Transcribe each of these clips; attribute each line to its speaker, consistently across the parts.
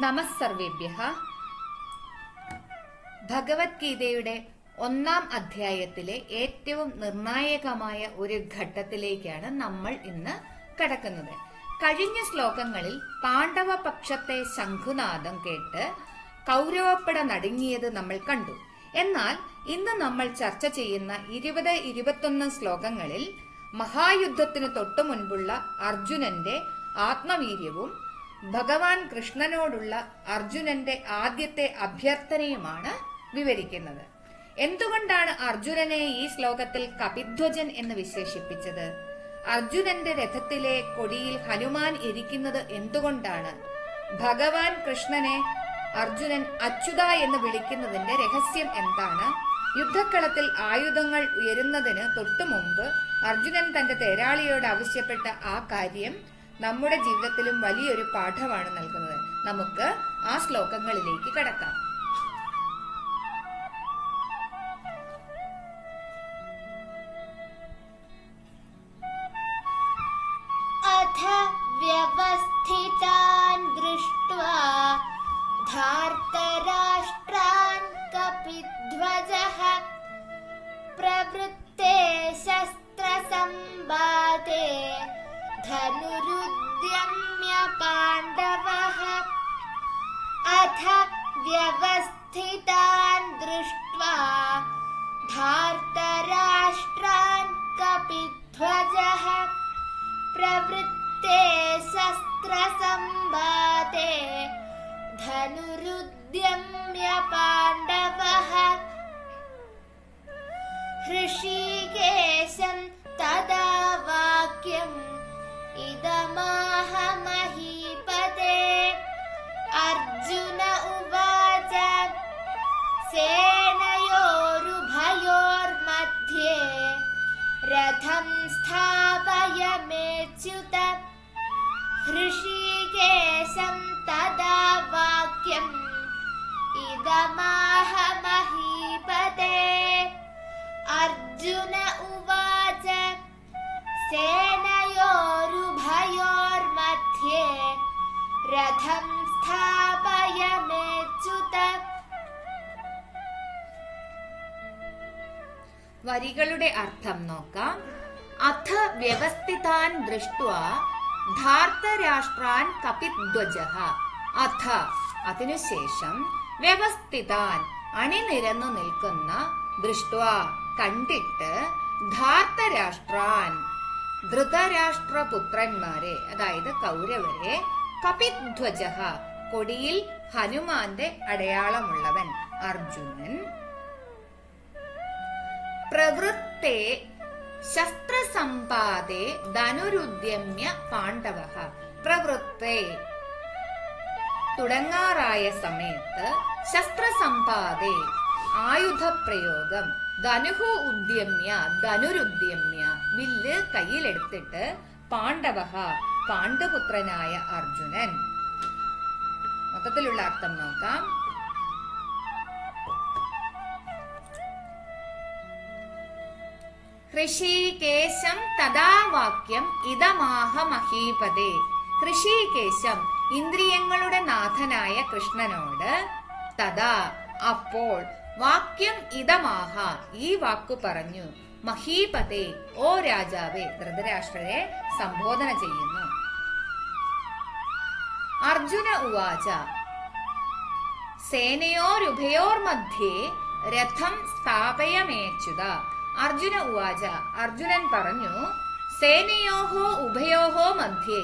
Speaker 1: നമസ്സർവേഭ്യ ഭഗവത്ഗീതയുടെ ഒന്നാം അധ്യായത്തിലെ ഏറ്റവും നിർണായകമായ ഒരു ഘട്ടത്തിലേക്കാണ് നമ്മൾ ഇന്ന് കടക്കുന്നത്. കഴിഞ്ഞ ശ്ലോകങ്ങളിൽ പാണ്ഡവ പക്ഷത്തെ ശംഖുനാദം കേട്ട് കൗരവപ്പട നടുങ്ങിയത് നമ്മൾ കണ്ടു. എന്നാൽ ഇന്ന് നമ്മൾ ചർച്ച ചെയ്യുന്ന ഇരുപത് ഇരുപത്തൊന്ന് ശ്ലോകങ്ങളിൽ മഹായുദ്ധത്തിന് തൊട്ടു മുൻപുള്ള അർജുനന്റെ ആത്മവീര്യവും ഭഗവാൻ കൃഷ്ണനോടുള്ള അർജുനന്റെ ആദ്യത്തെ അഭ്യർത്ഥനയുമാണ് വിവരിക്കുന്നത്. എന്തുകൊണ്ടാണ് അർജുനനെ ഈ ശ്ലോകത്തിൽ കപിധ്വജൻ എന്ന് വിശേഷിപ്പിച്ചത്? അർജുനന്റെ രഥത്തിലെ കൊടിയിൽ ഹനുമാൻ ഇരിക്കുന്നത് എന്തുകൊണ്ടാണ്? ഭഗവാൻ കൃഷ്ണനെ അർജുനൻ അച്യുത എന്ന് വിളിക്കുന്നതിന്റെ രഹസ്യം എന്താണ്? യുദ്ധക്കളത്തിൽ ആയുധങ്ങൾ ഉയരുന്നതിന് തൊട്ടുമുമ്പ് അർജുനൻ തന്റെ തേരാളിയോട് ആവശ്യപ്പെട്ട ആ കാര്യം നമ്മുടെ ജീവിതത്തിലും വലിയൊരു പാഠമാണ് നൽകുന്നത് നമുക്ക് ആ ശ്ലോകങ്ങളിലേക്ക് കടക്കാം
Speaker 2: अथ व्यवस्थितान् दृष्ट्वा धार्तराष्ट्रान् कपिध्वजः प्रवृत्ते शस्त्रसम्बाते धनुरुद्यम्य पाण्डवः अथ व्यवस्थितान् दृष्ट्वा धार्तराष्ट्रान् कपिध्वजः प्रवृत्ते शस्त्रसम्बाते धनुरुद्यम्य पाण्डवः हृषीकेशं तदा वाक्यम् सेनयोरुभयोर्मध्ये रथं स्थापय मेच्युत। हृषीकेशं तदा वाक्यम् इदमाह महीपते अर्जुन उवाच सेनयोरुभयोर्मध्ये रथं स्थापय
Speaker 1: വരികളുടെ അർത്ഥം നോക്കാം. അഥ വ്യവസ്ഥിതാൻ ദൃഷ്ട്വ ധാർത്തരാഷ്ട്രാൻ കപിധ്വജ അഥ അതിനുശേഷം വ്യവസ്ഥിതാൻ അണിനിരന്നു നിൽക്കുന്ന ദൃഷ്ട്വ. കണ്ടിട്ട് ധാർത്തരാഷ്ട്രാൻ ധൃതരാഷ്ട്രപുത്രന്മാരെ അതായത് കൗരവരെ കപിധ്വജ കൊടിയിൽ ഹനുമാന്റെ അടയാളമുള്ളവൻ അർജുനൻ. പ്രവൃത്തെ ശസ്ത്രസമ്പാദേ ധനുരുദ്യമ്യ പാണ്ഡവ. പ്രവൃത്തെ. തുടങ്ങാറായ സമയത്ത് ശസ്ത്രസമ്പാദേ ആയുധപ്രയോഗം ധനുഹു ഉദ്യമ്യ ധനുരുദ്യമ്യ വില്ല് കയ്യിലെടുത്തിട്ട് പാണ്ഡവ പാണ്ഡുപുത്രനായ അർജുനൻ. മൊത്തത്തിലുള്ള അർത്ഥം നോക്കാം. ഹൃഷീകേശം തഥാ വാക്യം ഇതമാഹ മഹീപതേ ഹൃഷീകേശം ഇന്ദ്രിയങ്ങളുടെ നാഥനായ കൃഷ്ണനോട് തഥാ അപ്പോൾ വാക്യം ഇതമാഹ ഈ വാക്കു പറഞ്ഞു. മഹീപതേ ഓ രാജാവേ ധൃതരാഷ്ട്രരെ സംബോധന ചെയ്യുന്നു. അർജുന ഉവാച സേനയോരുഭയോർ മധ്യേ രഥം സ്ഥാപയമേച്ചുത അർജുന ഉവാച. അർജുനൻ പറഞ്ഞു സേനയോഹോ ഉഭയോഹോ മധ്യേ.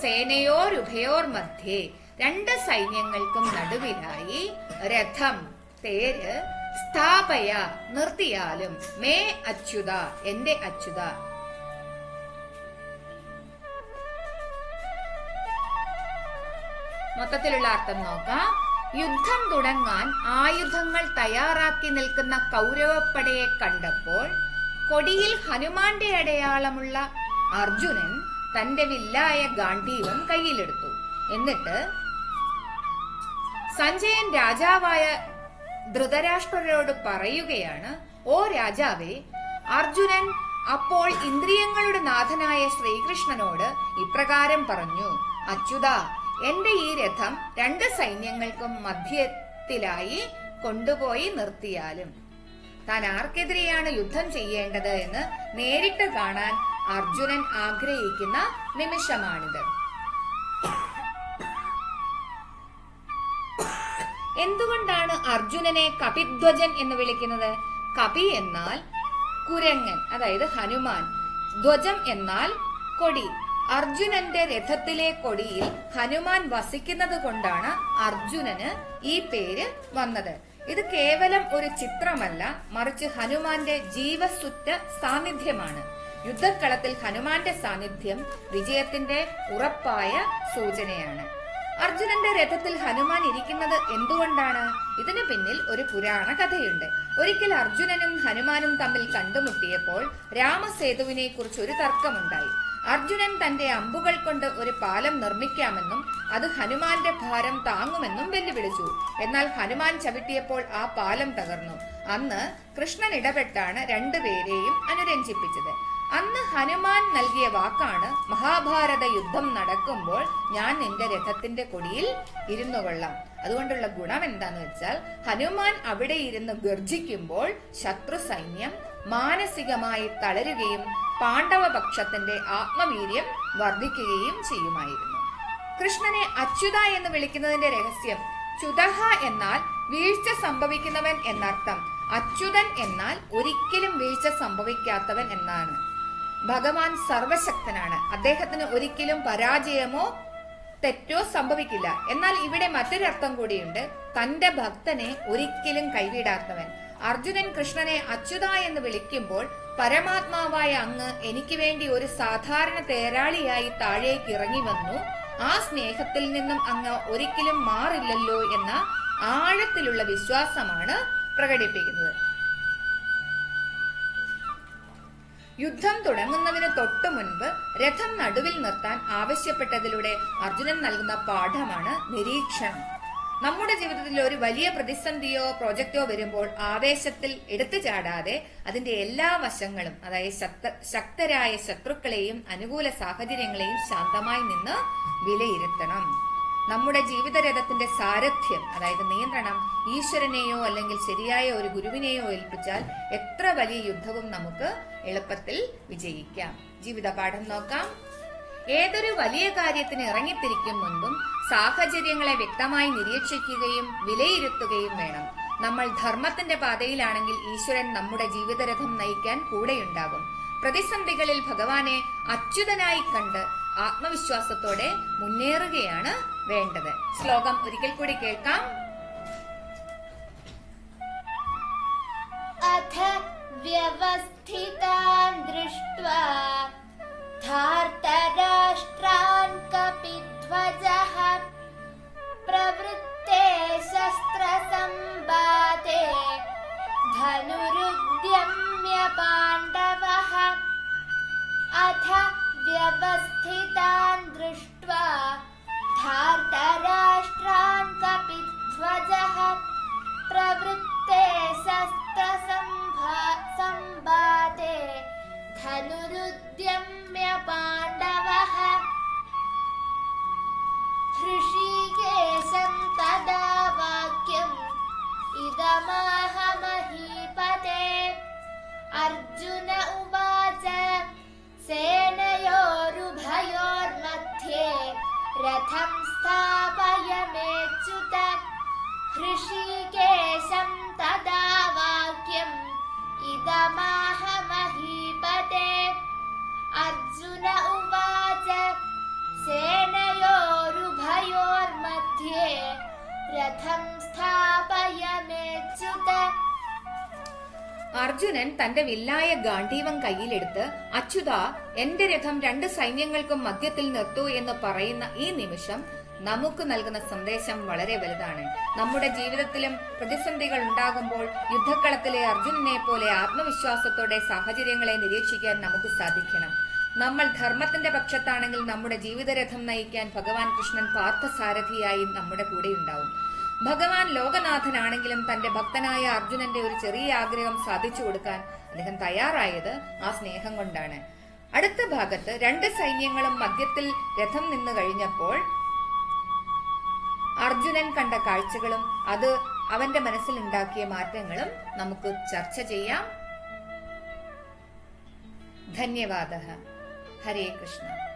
Speaker 1: സേനയോരുഭയോർ മധ്യേ രണ്ട് സൈന്യങ്ങൾക്കും നടുവിലായി രഥം തേര് സ്ഥാപയ നിർത്തിയാലും മേ അച്യുത എന്റെ അച്യുത. മൊത്തത്തിലുള്ള അർത്ഥം നോക്കാം. യുദ്ധം തുടങ്ങാൻ ആയുധങ്ങൾ തയ്യാറാക്കി നിൽക്കുന്ന കൗരവപ്പടയെ കണ്ടപ്പോൾ കൊടിയിൽ ഹനുമാന്റെ അടയാളമുള്ള അർജുനൻ തന്റെ വില്ലായ ഗാന്ധീവം കയ്യിലെടുത്തു. എന്നിട്ട് സഞ്ജയൻ രാജാവായ ധൃതരാഷ്ട്രരോട് പറയുകയാണ് ഓ രാജാവേ അർജുനൻ അപ്പോൾ ഇന്ദ്രിയങ്ങളുടെ നാഥനായ ശ്രീകൃഷ്ണനോട് ഇപ്രകാരം പറഞ്ഞു അച്യുത എന്റെ ഈ രഥം രണ്ട് സൈന്യങ്ങൾക്കും മധ്യത്തിലായി കൊണ്ടുപോയി നിർത്തിയാലും താൻ ആർക്കെതിരെയാണ് യുദ്ധം ചെയ്യേണ്ടത് എന്ന് നേരിട്ട് കാണാൻ അർജുനൻ ആഗ്രഹിക്കുന്ന നിമിഷമാണിത്. എന്തുകൊണ്ടാണ് അർജുനനെ കപിധ്വജൻ എന്ന് വിളിക്കുന്നത്? കപി എന്നാൽ കുരങ്ങൻ അതായത് ഹനുമാൻ. ധ്വജം എന്നാൽ കൊടി. അർജുനന്റെ രഥത്തിലെ കൊടിയിൽ ഹനുമാൻ വസിക്കുന്നത് കൊണ്ടാണ് അർജുനന് ഈ പേര് വന്നത്. ഇത് കേവലം ഒരു ചിത്രമല്ല മറിച്ച് ഹനുമാന്റെ ജീവസുറ്റ സാന്നിധ്യമാണ്. യുദ്ധക്കളത്തിൽ ഹനുമാന്റെ സാന്നിധ്യം വിജയത്തിന്റെ ഉറപ്പായ സൂചനയാണ്. അർജുനന്റെ രഥത്തിൽ ഹനുമാൻ ഇരിക്കുന്നത് എന്തുകൊണ്ടാണ്? ഇതിനു പിന്നിൽ ഒരു പുരാണ കഥയുണ്ട്. ഒരിക്കൽ അർജുനനും ഹനുമാനും തമ്മിൽ കണ്ടുമുട്ടിയപ്പോൾ രാമസേതുവിനെ കുറിച്ച് ഒരു തർക്കമുണ്ടായി. അർജുനൻ തന്റെ അമ്പുകൾ കൊണ്ട് ഒരു പാലം നിർമ്മിക്കാമെന്നും അത് ഹനുമാന്റെ ഭാരം താങ്ങുമെന്നും വെല്ലുവിളിച്ചു. എന്നാൽ ഹനുമാൻ ചവിട്ടിയപ്പോൾ ആ പാലം തകർന്നു. അന്ന് കൃഷ്ണൻ ഇടപെട്ടാണ് രണ്ടുപേരെയും അനുരഞ്ജിപ്പിച്ചത്. അന്ന് ഹനുമാൻ നൽകിയ വാക്കാണ് മഹാഭാരത യുദ്ധം നടക്കുമ്പോൾ ഞാൻ നിന്റെ രഥത്തിന്റെ കൊടിയിൽ ഇരുന്നു കൊള്ളാം. അതുകൊണ്ടുള്ള ഗുണം എന്താന്ന് വെച്ചാൽ ഹനുമാൻ അവിടെ ഇരുന്ന് ഗർജിക്കുമ്പോൾ ശത്രു സൈന്യം മാനസികമായി തളരുകയും പാണ്ഡവപക്ഷത്തിന്റെ ആത്മവീര്യം വർദ്ധിക്കുകയും ചെയ്യുമായിരുന്നു. കൃഷ്ണനെ അച്യുത എന്ന് വിളിക്കുന്നതിന്റെ രഹസ്യം ചുതഹ എന്നാൽ വീഴ്ച സംഭവിക്കുന്നവൻ എന്നർത്ഥം. അച്യുതൻ എന്നാൽ ഒരിക്കലും വീഴ്ച സംഭവിക്കാത്തവൻ എന്നാണ്. ഭഗവാൻ സർവശക്തനാണ്. അദ്ദേഹത്തിന് ഒരിക്കലും പരാജയമോ തെറ്റോ സംഭവിക്കില്ല. എന്നാൽ ഇവിടെ മറ്റൊരർത്ഥം കൂടിയുണ്ട്. തന്റെ ഭക്തനെ ഒരിക്കലും കൈവിടാത്തവൻ. അർജുനൻ കൃഷ്ണനെ അച്യുത എന്ന് വിളിക്കുമ്പോൾ പരമാത്മാവായ അങ്ങ് എനിക്ക് വേണ്ടി ഒരു സാധാരണ തേരാളിയായി താഴേക്ക് ഇറങ്ങി വന്നു. ആ സ്നേഹത്തിൽ നിന്നും അങ്ങ് ഒരിക്കലും മാറില്ലല്ലോ എന്ന ആഴത്തിലുള്ള വിശ്വാസമാണ് പ്രകടിപ്പിക്കുന്നത്. യുദ്ധം തുടങ്ങുന്നതിന് തൊട്ടു മുൻപ് രഥം നടുവിൽ നിർത്താൻ ആവശ്യപ്പെട്ടതിലൂടെ അർജുനൻ നൽകുന്ന പാഠമാണ് നിരീക്ഷണം. നമ്മുടെ ജീവിതത്തിൽ ഒരു വലിയ പ്രതിസന്ധിയോ പ്രോജക്റ്റോ വരുമ്പോൾ ആവേശത്തിൽ എടുത്തു ചാടാതെ അതിന്റെ എല്ലാ വശങ്ങളും അതായത് ശക്ത- ശക്തരായ ശത്രുക്കളെയും അനുകൂല സാഹചര്യങ്ങളെയും ശാന്തമായി നിന്ന് വിലയിരുത്തണം. നമ്മുടെ ജീവിതരഥത്തിന്റെ സാരഥ്യം അതായത് നിയന്ത്രണം ഈശ്വരനെയോ അല്ലെങ്കിൽ ശരിയായ ഒരു ഗുരുവിനെയോ ഏൽപ്പിച്ചാൽ എത്ര വലിയ യുദ്ധവും നമുക്ക് എളുപ്പത്തിൽ വിജയിക്കാം. ജീവിതപാഠം നോക്കാം. ഏതൊരു വലിയ കാര്യത്തിന് ഇറങ്ങിത്തിരിക്കും മുൻപും സാഹചര്യങ്ങളെ വ്യക്തമായി നിരീക്ഷിക്കുകയും വിലയിരുത്തുകയും വേണം. നമ്മൾ ധർമ്മത്തിന്റെ പാതയിലാണെങ്കിൽ ഈശ്വരൻ നമ്മുടെ ജീവിതരഥം നയിക്കാൻ കൂടെയുണ്ടാകും. പ്രതിസന്ധികളിൽ ഭഗവാനെ അച്യുതനായി കണ്ട് ആത്മവിശ്വാസത്തോടെ മുന്നേറുകയാണ് വേണ്ടത്. ശ്ലോകം ഒരിക്കൽ കൂടി കേൾക്കാം.
Speaker 2: അഥ വ്യവസ്ഥിതാം ദൃഷ്ട്വാ tartará.
Speaker 1: അർജുനൻ തന്റെ വില്ലായ ഗാന്ധീവം കയ്യിലെടുത്ത് അച്യുത എന്റെ രഥം രണ്ട് സൈന്യങ്ങൾക്കും മധ്യത്തിൽ നിർത്തൂ എന്ന് പറയുന്ന ഈ നിമിഷം നമുക്ക് നൽകുന്ന സന്ദേശം വളരെ വലുതാണ്. നമ്മുടെ ജീവിതത്തിലും പ്രതിസന്ധികൾ ഉണ്ടാകുമ്പോൾ യുദ്ധക്കളത്തിലെ അർജുനനെ പോലെ ആത്മവിശ്വാസത്തോടെ സാഹചര്യങ്ങളെ നിരീക്ഷിക്കാൻ നമുക്ക് സാധിക്കണം. നമ്മൾ ധർമ്മത്തിന്റെ പക്ഷത്താണെങ്കിൽ നമ്മുടെ ജീവിതരഥം നയിക്കാൻ ഭഗവാൻ കൃഷ്ണൻ പാർത്ഥസാരഥിയായി നമ്മുടെ കൂടെ ഉണ്ടാവും. ഭഗവാൻ ലോകനാഥനാണെങ്കിലും തന്റെ ഭക്തനായ അർജുനന്റെ ഒരു ചെറിയ ആഗ്രഹം സാധിച്ചു കൊടുക്കാൻ അദ്ദേഹം തയ്യാറായത് ആ സ്നേഹം കൊണ്ടാണ്. അടുത്ത ഭാഗത്ത് രണ്ട് സൈന്യങ്ങളും മധ്യത്തിൽ രഥം നിന്നു കഴിഞ്ഞപ്പോൾ അർജുനൻ കണ്ട കാഴ്ചകളും അത് അവന്റെ മനസ്സിൽ ഉണ്ടാക്കിയ മാറ്റങ്ങളും നമുക്ക് ചർച്ച ചെയ്യാം. ധന്യവാദ. ഹരേ കൃഷ്ണ.